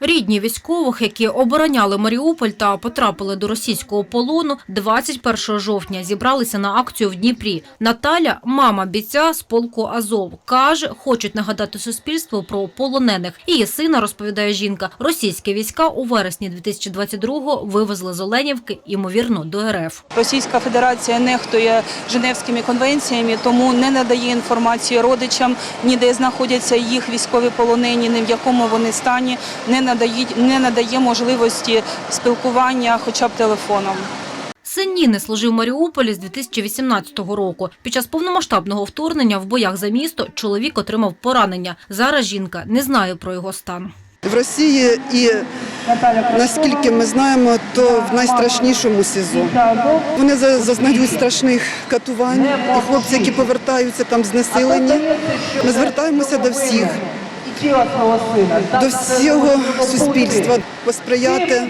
Рідні військових, які обороняли Маріуполь та потрапили до російського полону, 21 жовтня зібралися на акцію в Дніпрі. Наталя, мама бійця з полку Азов, каже, хочуть нагадати суспільству про полонених. Її сина розповідає жінка. Російські війська у вересні 2022-го вивезли з Оленівки, ймовірно, до РФ. Російська Федерація нехтує Женевськими конвенціями, тому не надає інформації родичам, ні де знаходяться їх військові полонені, ні в якому вони стані, не надає, не надає можливості спілкування хоча б телефоном. Син Ніни служив в Маріуполі з 2018 року. Під час повномасштабного вторгнення в боях за місто чоловік отримав поранення. Зараз жінка не знає про його стан. В Росії і наскільки ми знаємо, то в найстрашнішому СІЗО. Вони за- зазнають страшних катувань, і хлопці, які повертаються там знесилені. Ми звертаємося до всіх, до всього суспільства посприяти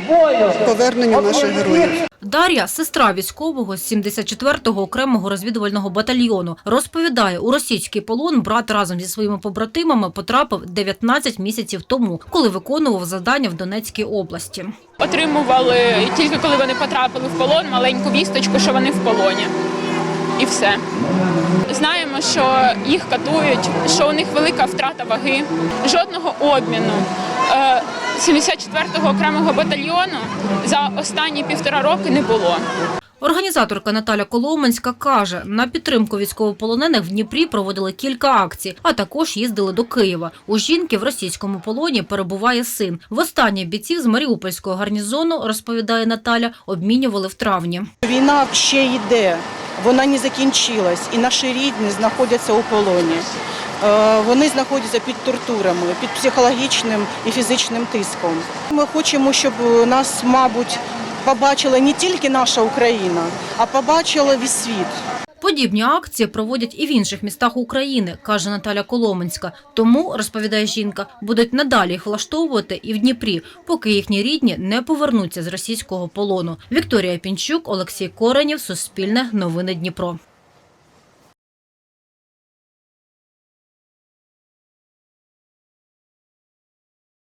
поверненню наших героїв. Дар'я, сестра військового з 74-го окремого розвідувального батальйону, розповідає, у російський полон брат разом зі своїми побратимами потрапив 19 місяців тому, коли виконував завдання в Донецькій області. отримували тільки коли вони потрапили в полон, маленьку вісточку, що вони в полоні. І все. Знаємо, що їх катують, що у них велика втрата ваги, жодного обміну. Е, 74-го окремого батальйону за останні півтора роки не було. Організаторка Наталя Коломенська каже, на підтримку військовополонених в Дніпрі проводили кілька акцій, а також їздили до Києва. У жінки в російському полоні перебуває син. Востаннє бійців з Маріупольського гарнізону, розповідає Наталя, обмінювали в травні. Війна ще йде, вона не закінчилась, і наші рідні знаходяться у полоні. Е, Вони знаходяться під тортурами, під психологічним і фізичним тиском. Ми хочемо, щоб нас, мабуть, побачила не тільки наша Україна, а побачила весь світ. Подібні акції проводять і в інших містах України, каже Наталя Коломенська. Тому, розповідає жінка, будуть надалі їх влаштовувати і в Дніпрі, поки їхні рідні не повернуться з російського полону. Вікторія Пінчук, Олексій Коренів, Суспільне, Новини Дніпро.